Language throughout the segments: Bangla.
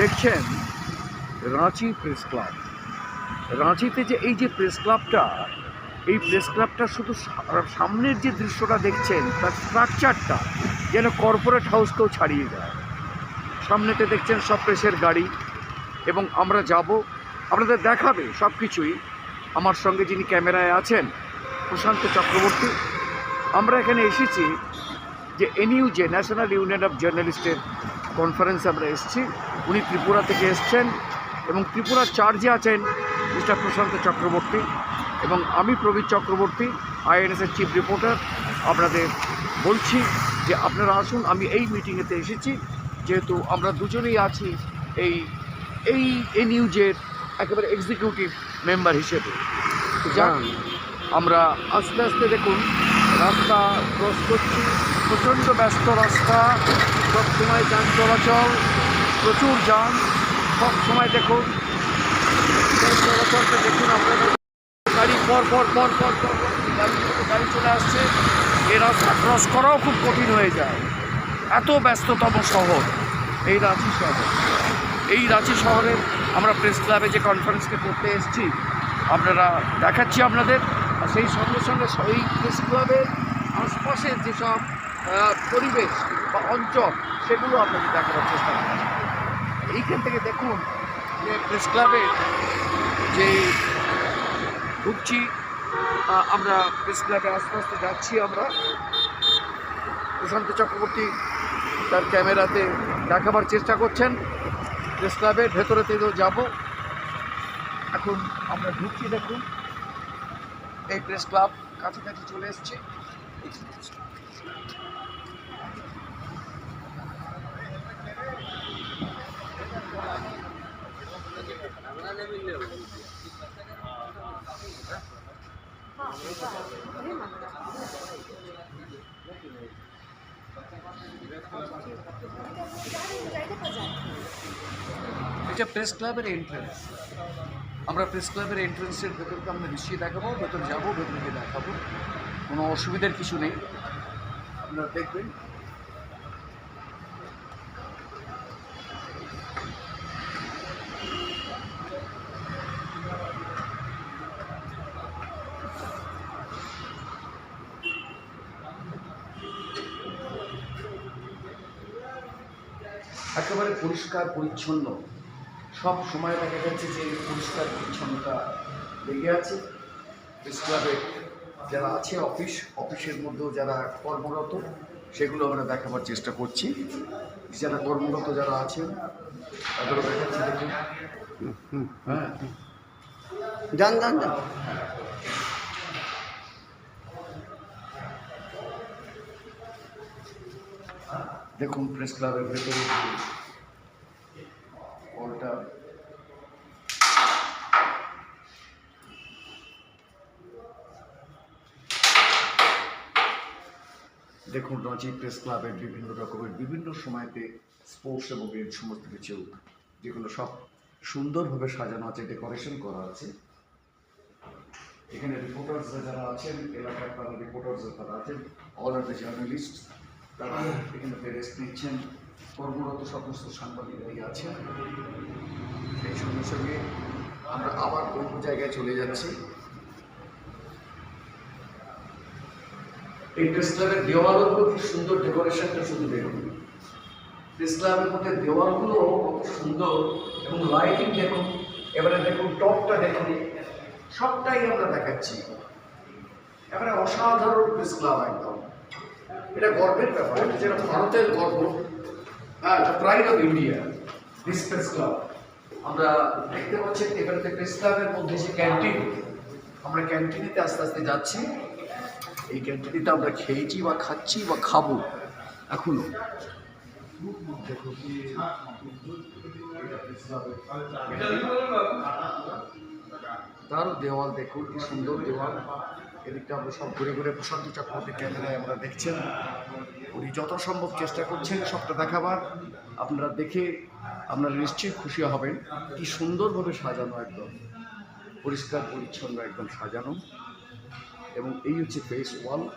দেখছেন রাঁচি প্রেস ক্লাব। রাঁচিতে যে এই যে প্রেস ক্লাবটা, এই প্রেস ক্লাবটা শুধু সামনের যে দৃশ্যটা দেখছেন, তার স্ট্রাকচারটা যেন কর্পোরেট হাউসকেও ছাড়িয়ে যায়। সামনেতে দেখছেন সব প্রেসের গাড়ি এবং আমরা যাব, আপনাদের দেখাবে সব কিছুই আমার সঙ্গে যিনি ক্যামেরায় আছেন, প্রশান্ত চক্রবর্তী, আমরা এখানে এসেছি যে N U national union of জার্নালিস্টের conference আমরা এসেছি। উনি ত্রিপুরা থেকে এসছেন এবং ত্রিপুরার চার্জে আছেন মিস্টার প্রশান্ত চক্রবর্তী এবং আমি প্রবীর চক্রবর্তী আইএনএসের চিফ রিপোর্টার আপনাদের বলছি যে আপনারা আসুন আমি এই মিটিংয়েতে এসেছি। যেহেতু আমরা দুজনেই আছি এই এই এ নিউজের একেবারে এক্সিকিউটিভ মেম্বার হিসেবে। যা আমরা আস্তে আস্তে দেখুন রাস্তা ক্রস করছি। প্রচণ্ড ব্যস্ত রাস্তা, সবসময় যান চলাচল, প্রচুর যান সব সময় দেখুন চলাচলটা দেখুন আপনাদের। গাড়ি, পর পর পর পর পর গাড়ি গাড়ি চলে আসছে। এই রাস্তা ক্রস করাও খুব কঠিন হয়ে যায়। এত ব্যস্ততম শহর, এই রাঁচি শহর। এই রাঁচি শহরে আমরা প্রেস ক্লাবে যে কনফারেন্সকে করতে এসেছি, আপনারা দেখাচ্ছি আপনাদের। আর সেই সঙ্গে সঙ্গে এই প্রেস ক্লাবের আশপাশের যেসব পরিবেশ বা অঞ্চল, সেগুলো আপনাদের দেখাবার চেষ্টা করছি। এইখান থেকে দেখুন যে প্রেস ক্লাবে যে ঢুকছি আমরা প্রেস ক্লাবে আস্তে আস্তে যাচ্ছি আমরা। প্রশান্ত চক্রবর্তী তার ক্যামেরাতে দেখাবার চেষ্টা করছেন। প্রেস ক্লাবের ভেতরে তো যাব। এখন আমরা ঢুকছি দেখুন। এই প্রেস ক্লাব কাছাকাছি চলে এসছে। এটা প্রেস ক্লাবের এন্ট্রেন্স আমরা প্রেস ক্লাবের এন্ট্রেন্সের ভেতরকে আমরা নিশ্চয়ই দেখাবো, ভেতর যাব, ভেতরকে দেখাবো। কোনো অসুবিধার কিছু নেই। আপনারা দেখবেন। একেবারে পরিষ্কার পরিচ্ছন্ন। সব সময় দেখা যাচ্ছে যে পরিষ্কার পরিচ্ছন্নতা লেগে আছে। প্রেস ক্লাবে যারা আছে অফিস অফিসের মধ্যেও যারা কর্মরত সেগুলো আমরা দেখাবার চেষ্টা করছি। যারা কর্মরত যারা আছেন তাদেরও দেখাচ্ছি দেখুন। হ্যাঁ। যান যান যান। দেখুন প্রেস ক্লাবের ভেতরে হলটা দেখুন, রাঁচি প্রেস ক্লাবের বিভিন্ন রকমের বিভিন্ন সময়তে স্পোর্টস এবং এই সমস্ত কিছু যেগুলো সব সুন্দরভাবে সাজানো আছে ডেকোরেশন করা আছে। এখানে রিপোর্টার্স যারা আছেন, এলাকার তারা রিপোর্টার্স যারা আছেন। অল আর দ্য জার্নালিস্ট তারা এখানে রেস্ট নিচ্ছেন কর্মরত সমস্ত সাংবাদিকরাই আছেন। সেই সঙ্গে সঙ্গে আমরা আবার অন্য জায়গায় চলে যাচ্ছি। এই ক্লাবের দেওয়ালের উপর সুন্দর ডেকোরেশনটা শুধু প্রেস ক্লাবের মধ্যে দেওয়ালগুলো কত সুন্দর এবং লাইটিং দেখুন, এবারে দেখুন টপটা দেখুন, সবটাই আমরা দেখাচ্ছি। এবারে অসাধারণ প্রেস ক্লাব একদম। এটা গর্বের ব্যাপার যেটা ভারতের গর্ব। হ্যাঁ pride of India this press club আমরা দেখতে পাচ্ছি এখানে প্রেস ক্লাবের মধ্যে যে ক্যান্টিন আমরা ক্যান্টিনেতে আস্তে আস্তে যাচ্ছি। এই ক্যান্টিনেতে আমরা খেয়েছি বা খাচ্ছি বা খাব। এখনও। প্রেস দেওয়াল, দেখুন, কি সুন্দর দেওয়াল। এদিকটা আমরা সব ঘুরে ঘুরে প্রশান্ত চক্রবর্তী ক্যামেরায় আমরা দেখছেন। উনি যত সম্ভব চেষ্টা করছেন সবটা দেখাবার। আপনারা দেখে আপনারা নিশ্চয়ই খুশি হবেন। কি সুন্দরভাবে সাজানো একদম। পরিষ্কার, পরিচ্ছন্ন একদম সাজানো। এবং এই হচ্ছে ফেস ওয়াল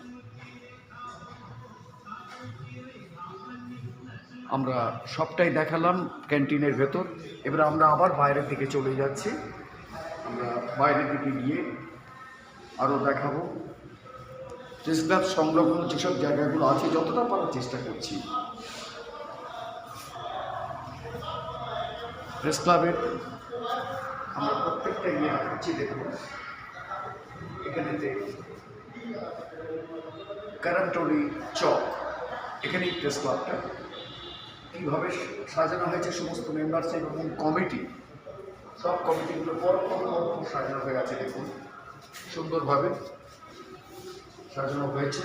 আমরা সবটাই দেখালাম ক্যান্টিনের ভেতর। এবার আমরা আবার বাইরের দিকে চলে যাচ্ছি। আমরা বাইরের দিকে গিয়ে আরও দেখাবো। ক্লাব সংলগ্ন যেসব জায়গাগুলো আছে, যতটা পারার চেষ্টা করছি। প্রেস ক্লাবের আমরা প্রত্যেকটা ইয়ে দেখাচ্ছি, দেখুন। এখানেতে কারামটলি চক, এখানেই প্রেস ক্লাবটা। কীভাবে সাজানো হয়েছে সমস্ত মেম্বার্স এবং কমিটি। সব কমিটিগুলো পর পর পর সাজানো হয়ে আছে, দেখুন। সুন্দরভাবে সাজানো হয়েছে।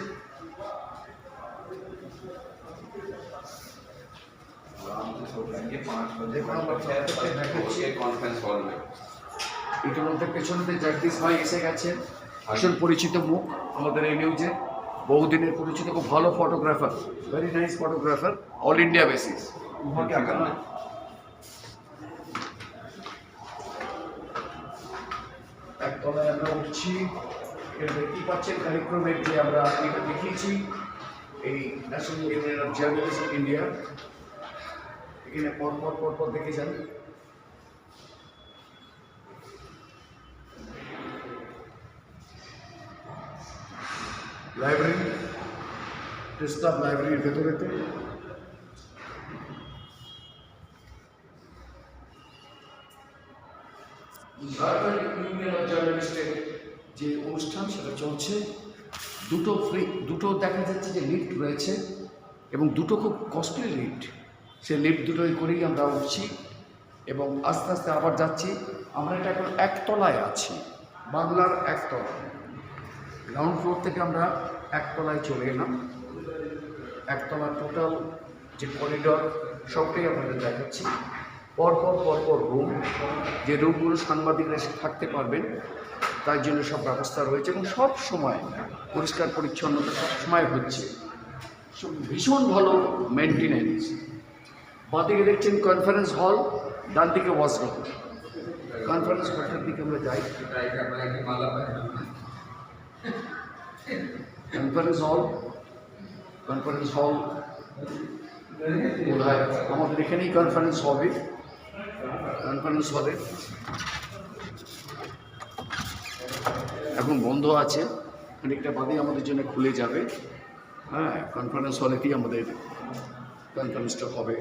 ইতিমধ্যে পেছনেতে জগদীশ ভাই এসে গেছে। ভীষণ পরিচিত মুখ আমাদের এই নিউজে বহুদিনের পরিচিত, খুব ভালো photographer very nice photographer all India basis একতলায় আমরা উঠছি। এখানে দেখতেই পাচ্ছেন কারিক্রমের যে আমরা এটা দেখিয়েছি। এই national union of journalist India এখানে পর পর পর পর দেখে যান। লাইব্রেরি প্রেস ক্লাব লাইব্রেরির ভেতরেতে। ঝাড়খণ্ড ইউনিয়ন অফ জার্নালিস্টের যে অনুষ্ঠান সেটা চলছে, দুটো ফ্রি দুটো দেখা যাচ্ছে যে লিফট রয়েছে এবং দুটো খুব কস্টলি লিফট সে লিফট দুটোই করেই আমরা উঠছি এবং আস্তে আস্তে আবার যাচ্ছি। আমরা এটা এখন একতলায় আছি, বাংলার একতলা। গ্রাউন্ড ফ্লোর থেকে আমরা একতলায় চলে এলাম। একতলা টোটাল যে করিডর সবটাই আপনাদের দেখাচ্ছি। পরপর পরপর রুম, যে রুমগুলো সাংবাদিকরা এসে থাকতে পারবেন, তার জন্য সব ব্যবস্থা রয়েছে এবং সব সময় পরিষ্কার পরিচ্ছন্নতা সবসময় হচ্ছে। ভীষণ ভালো মেনটেনেন্স বাঁদিকে দেখছেন কনফারেন্স হল ডান দিকে ওয়াশরুম কনফারেন্স হলটার দিকে আমরা যাই। কনফারেন্স হল কনফারেন্স হল আমাদের এখানেই কনফারেন্স হবে। কনফারেন্স হলে এখন বন্ধ আছে, খানিকটা বাদে আমাদের জন্য খুলে যাবে। হ্যাঁ কনফারেন্স হলেতেই আমাদের কনফারেন্সটা হবে।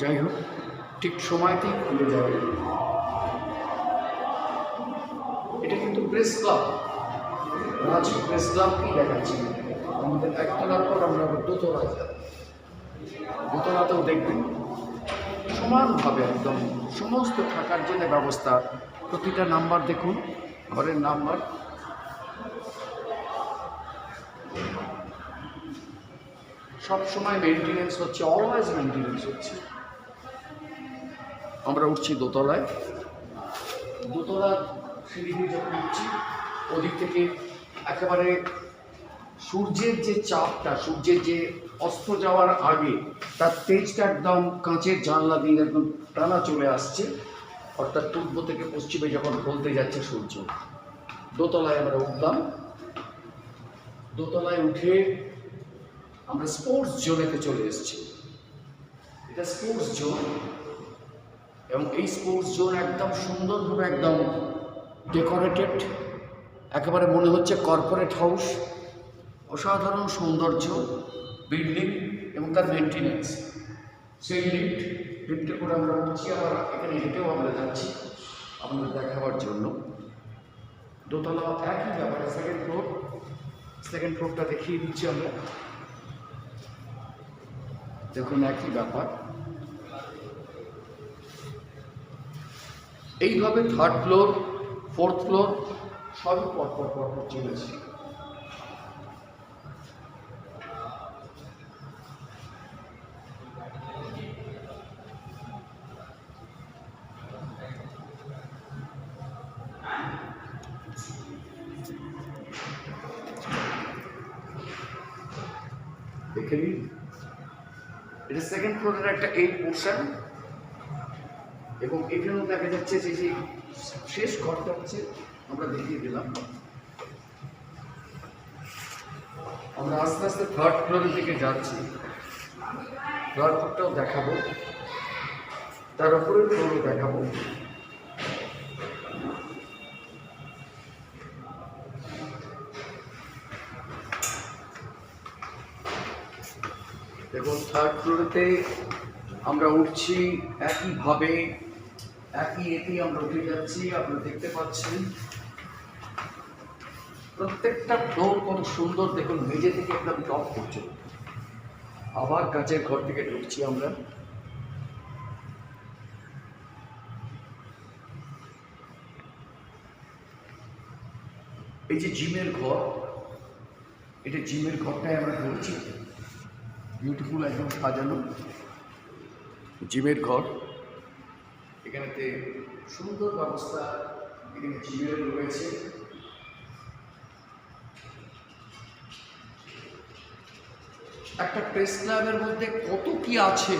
যাই হোক, ঠিক সময়তেই খুলে যাবে। এটা কিন্তু press club Ranchi press club কি দেখাচ্ছি? আমাদের একতলার পর আমরা দোতলায় যাব। দোতলাতেও দেখবেন সমানভাবে একদম সমস্ত থাকার জন্য ব্যবস্থা। প্রতিটা নাম্বার দেখুন, ঘরের নাম্বার। সব সময় মেনটেনেন্স হচ্ছে অলওয়েজ মেনটেনেন্স হচ্ছে। আমরা উঠছি দোতলায়। দোতলা সিঁড়ি যখন উঠছি, ওদিক থেকে একেবারে সূর্যের যে চাপটা, সূর্যের যে অস্ত যাওয়ার আগে তার তেজটা একদম কাঁচের জানলা দিয়ে একদম টানা চলে আসছে। অর্থাৎ পূর্ব থেকে পশ্চিমে যখন ঢলতে যাচ্ছে সূর্য, দোতলায় আমরা উঠলাম। দোতলায় উঠে আমরা স্পোর্টস জোনেতে চলে এসেছি। এটা স্পোর্টস জোন এবং এই স্পোর্টস জোন একদম সুন্দরভাবে একদম ডেকোরেটেড একেবারে মনে হচ্ছে কর্পোরেট হাউস অসাধারণ সৌন্দর্য বিল্ডিং এবং তার মেনটেনেন্স সেই লিফট লিফটে করে আমরা উঠছি, আবার এখানে হেঁটেও আমরা যাচ্ছি আপনাদের দেখাবার জন্য। দোতলা একই ব্যাপারে সেকেন্ড ফ্লোর সেকেন্ড ফ্লোরটা দেখিয়ে দিচ্ছি আমরা। দেখুন একই ব্যাপার। এইভাবে থার্ড ফ্লোর ফোর্থ ফ্লোর সবই পরপর পরপর চলেছে। দেখে নিন এটা সেকেন্ড ফ্লোরের একটা এই পোর্শন এবং এখানেও দেখা যাচ্ছে যে সেই শেষ ঘরটা হচ্ছে আমরা দেখিয়ে দিলাম। আমরা আস্তে আস্তে থার্ড ফ্লোরের দিকে যাচ্ছি। থার্ড ফ্লোরটাও দেখাবো। তার উপরে ফ্লোরও দেখাবো। থার্ড আমরা উঠছি একইভাবে, একই এতেই আমরা উঠে যাচ্ছি, আপনারা দেখতে পাচ্ছেন। প্রত্যেকটা ফ্লোর কত সুন্দর, দেখুন, মেঝে থেকে একদম টপ করছে আবার কাঁচের ঘর থেকে ঢুকছি আমরা। এই যে জিমের ঘর, এটা জিমের ঘরটায় আমরা ঢুকছি। বিউটিফুল একদম সাজানো জিমের ঘর। এখানেতে সুন্দর ব্যবস্থা এখানে জিমের রয়েছে। একটা প্রেস ক্লাবের মধ্যে কত কি আছে,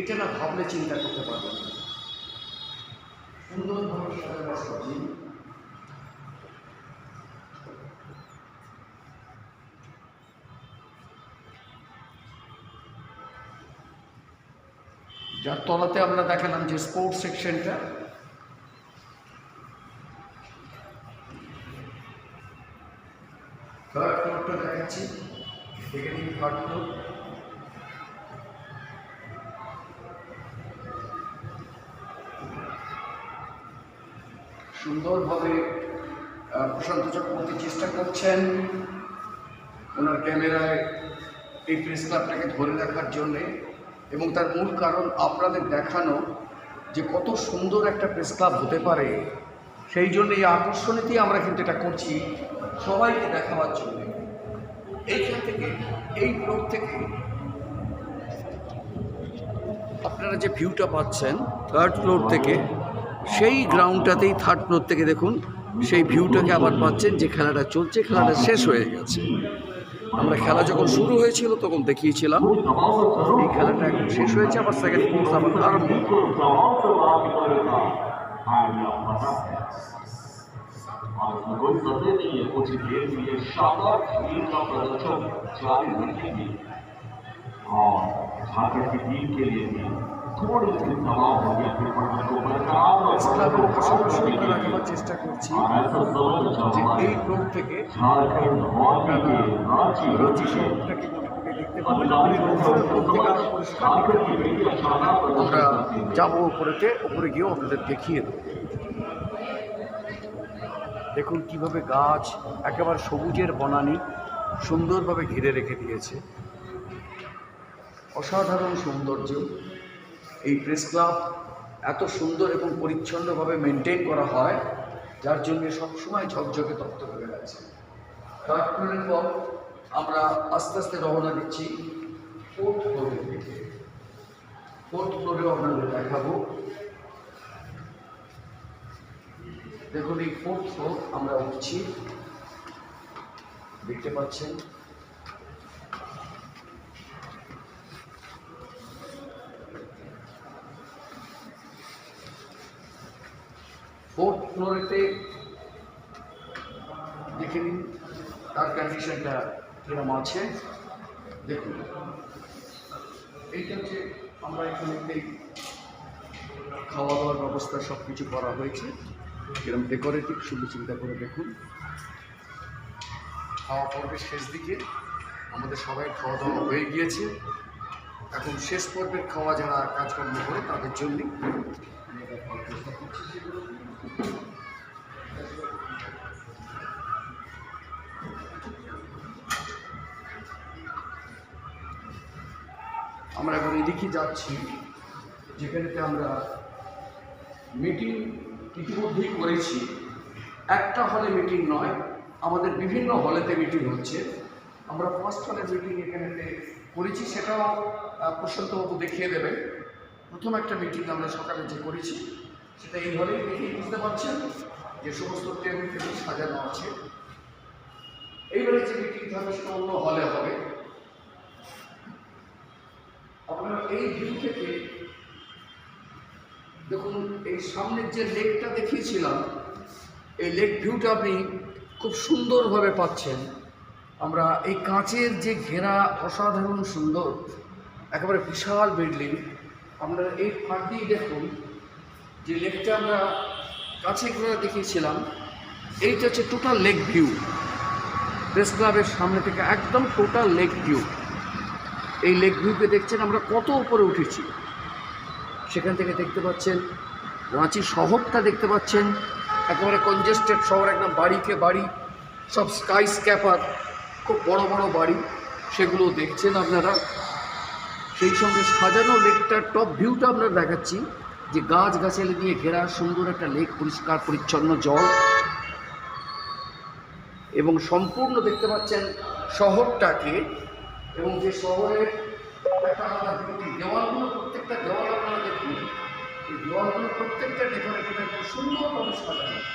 এটা না ভাবলে চিন্তা করতে পারবেন না। সুন্দরভাবে সাজানো সব যার তলাতে আমরা দেখালাম যে স্পোর্টস সেকশনটা থার্ড দেখাচ্ছি দেখে নিন থার্ড সুন্দরভাবে প্রশান্ত চক্রবর্তী চেষ্টা করছেন ওনার ক্যামেরায় এই প্রেস ক্লাবটাকে ধরে রাখার জন্যে। এবং তার মূল কারণ আপনাদের দেখানো যে কত সুন্দর একটা প্রেস ক্লাব হতে পারে, সেই জন্য এই আকর্ষণীতেই আমরা কিন্তু এটা করছি সবাইকে দেখাবার জন্য। এইখান থেকে, এই ফ্লোর থেকে আপনারা যে ভিউটা পাচ্ছেন থার্ড ফ্লোর থেকে, সেই গ্রাউন্ডটাতেই থার্ড ফ্লোর থেকে দেখুন, সেই ভিউটাকে আবার পাচ্ছেন যে খেলাটা চলছে, খেলাটা শেষ হয়ে গেছে। আমরা খেলা যখন শুরু হয়েছিল তখন দেখিয়েছিলাম এই খেলাটা এখন শেষ হয়েছে আবার সেকেন্ড কোর্স আবার আরম্ভ और कोई सत्य नहीं है कुछ देर के लिए शानदार खेल का प्रदर्शन जारी रखेंगे और झारखंड की टीम के लिए भी থোড়ি সরাসরি চেষ্টা করছি এই রোগ থেকে দেখতে আমরা যাব ওপরেতে ওপরে গিয়েও আপনাদের দেখিয়ে দেবো দেখুন কীভাবে গাছ একেবারে সবুজের বনানি সুন্দরভাবে ঘিরে রেখে দিয়েছে। অসাধারণ সৌন্দর্য। এই প্রেস ক্লাব এত সুন্দর এবং পরিচ্ছন্নভাবে মেনটেন করা হয়, যার জন্য সবসময় ঝকঝকে তপ্ত হয়ে আছে। থার্ড পর আমরা আস্তে আস্তে রওনা দিচ্ছি ফোর্থ ফ্লোরের দিকে। ফোর্থ ফ্লোরেও আপনাদের দেখাবো। দেখুন এই ফোর্থ ফ্লোর আমরা উঠছি। দেখতে পাচ্ছেন ফ্লোরেতে দেখে নিন, তার কন্ডিশনটা কিরম আছে। দেখুন, এইটা হচ্ছে আমরা এখানেতেই খাওয়া দাওয়ার ব্যবস্থা সব কিছু করা হয়েছে এরকম ডেকোরেটিভ শুধু চিন্তা করে দেখুন। খাওয়া পর্বের শেষ দিকে আমাদের সবাই খাওয়া দাওয়া হয়ে গিয়েছে। এখন শেষ পর্বের খাওয়া যারা কাজকর্ম করে তাদের জন্যই আমরা আমরা এখন এদিকে যাচ্ছি, যেখানেতে আমরা মিটিং ইতিমধ্যেই করেছি। একটা হলে মিটিং নয়, আমাদের বিভিন্ন হলেতে মিটিং হচ্ছে। আমরা ফার্স্ট হলে মিটিং এখানেতে করেছি, সেটাও প্রশান্তবাবু দেখিয়ে দেবেন। প্রথম একটা মিটিং আমরা সকালে যে করেছি, সেটা এই হলেই দেখেই বুঝতে পারছেন যে সমস্ত টেবিল টেবিল সাজানো আছে। এইবারে যে মিটিং হবে, সেটা অন্য হলে হবে। আপনারা এই ভিউ থেকে, দেখুন, এই সামনের যে লেকটা দেখিয়েছিলাম, এই লেক ভিউটা আপনি খুব সুন্দরভাবে পাচ্ছেন। আমরা এই কাঁচের যে ঘেরা অসাধারণ সুন্দর, একেবারে বিশাল বিল্ডিং আপনারা এই ফাঁক দিয়ে দেখুন যে লেকটা আমরা কাছে ঘোরা দেখিয়েছিলাম, এইটা হচ্ছে টোটাল লেক ভিউ প্রেস ক্লাবের সামনে থেকে একদম টোটাল লেক ভিউ এই লেক ভিউকে দেখছেন, আমরা কত উপরে উঠেছি। সেখান থেকে দেখতে পাচ্ছেন, রাঁচি শহরটা দেখতে পাচ্ছেন। একেবারে কনজেস্টেড শহর, একদম বাড়িকে বাড়ি, সব স্কাই স্ক্যাপার খুব বড় বড় বাড়ি। সেগুলো দেখছেন আপনারা। সেই সঙ্গে সাজানো লেকটার টপ ভিউটা আপনারা দেখাচ্ছি, যে গাছ গাছালি দিয়ে ঘেরা সুন্দর একটা লেক, পরিষ্কার, পরিচ্ছন্ন জল। এবং সম্পূর্ণ দেখতে পাচ্ছেন শহরটাকে এবং যে শহরের একটা আলাদা beauty, দেওয়ালগুলো প্রত্যেকটা দেওয়াল আপনারা দেখুন এই দেওয়ালগুলো প্রত্যেকটা ডেকোরেটেড সুন্দরভাবে সাজানো।